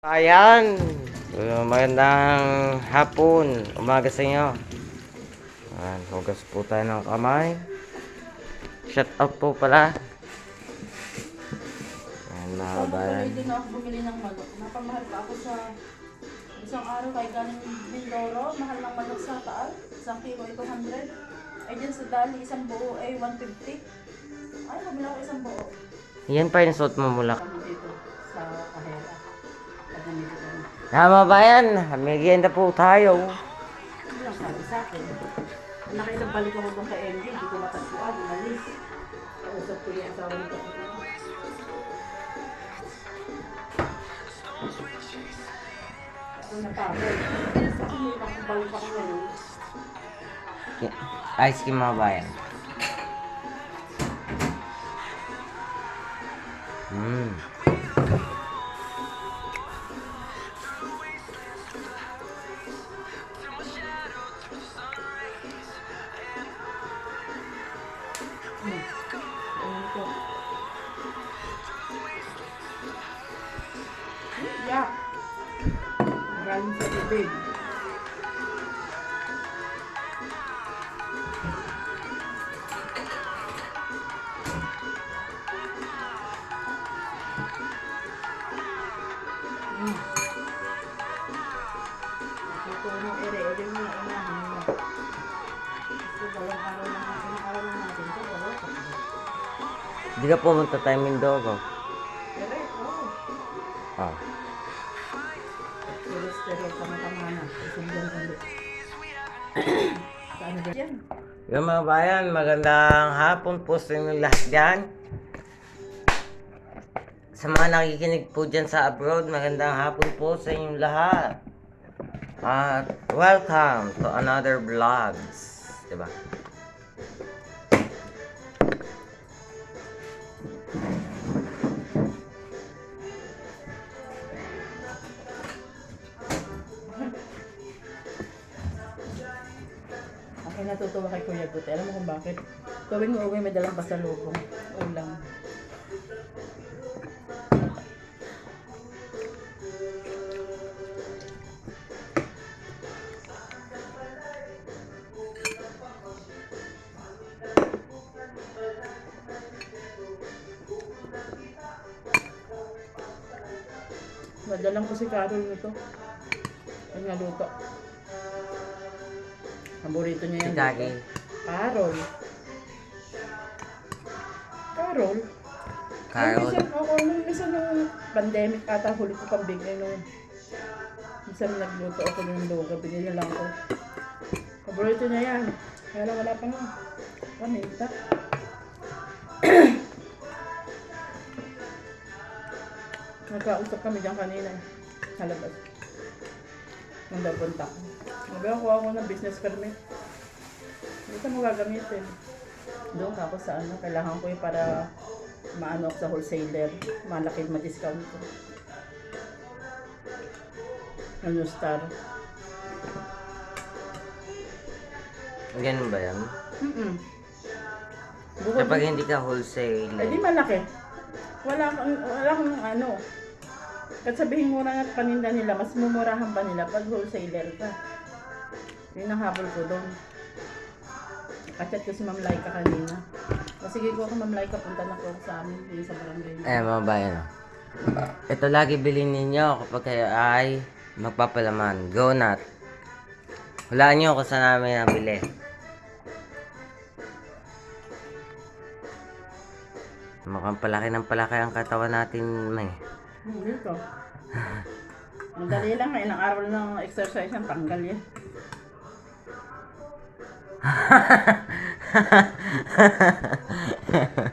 Ayan, uh, magandang hapon, umaga sa inyo. Ayan, hugas po tayo ng kamay. Shut up po pala. Ayan, mga kabayan. Tuloy din ako bumili ng manok. Napamahal pa ako sa isang araw kay galing Mindoro. Mahal ng manok sa taal. Isang kilo ay 200. Ay dyan sa Dali, isang buo ay 150. Ay, bumili ako isang buo. Yan pa yung suot mo mula. Dito sa Kahera. Na. Mga kabayan, merienda po tayo. Ano sabi sa akin? Nakailang balik ako doon kay MJ. Hindi ko matagpuan. Umalis. Kausap ko yung asawa nito. Ice cream mga kabayan. Mm. Ito, wala pa. Di ka pumunta tayo Mindoro. Ere, oo. Ah. Cholesterol, tama-tama na. Isundan ulit. Saan ba yan? Yung mga bayan, magandang hapon po sa inyo lahat dyan. Sa mga nakikinig po dyan sa abroad, magandang hapon po sa inyong lahat. At welcome to another vlogs. Diba? Natutuwa kay Kuya Gut. Alam mo kung bakit? Tuwing uuwi may dalang pasalubong. Ulam. Madalang ko si Carol nito. Ang naluto. Paborito niya yan. Kaki. Carol. Carol? Carol. Minsan, ako, nung minsan nung pandemic ata, huli ko pambigay nung minsan nagluto ako ng luga, binili lang ko. Paborito niya yan. Kaya lang wala pa nga. Paminta. Nagkausap kami dyan kanina. Sa labas. Nung napunta ko. Sabi ko, kuha ko ng business permit. Hindi ka mo gagamitin. Doon ako sa ano, kailangan ko yung para maano ako sa wholesaler. Malaki ma-discount ko. Ano star? Ganun ba yan? Mm-mm. Bukod Kapag hindi ka wholesale. Eh di malaki. Wala kang, wala kang ano. Kahit sabihin mura nga paninda nila, mas mumurahan pa nila pag wholesaler ka. Yun ang habol ko doon. Kachat ko si Ma'am Laika kanina. Sige ko ako Ma'am Laika, punta na ko sa amin, yung sa barangay. Eh, mga bayan. Ito lagi bilhin ninyo kapag kayo ay magpapalaman. Go nut. Hulaan nyo kung saan namin nabili. Mukhang palaki ng palaki ang katawan natin, may. Hmm, dito. Madali lang, ilang araw ng exercise ang tanggal yan.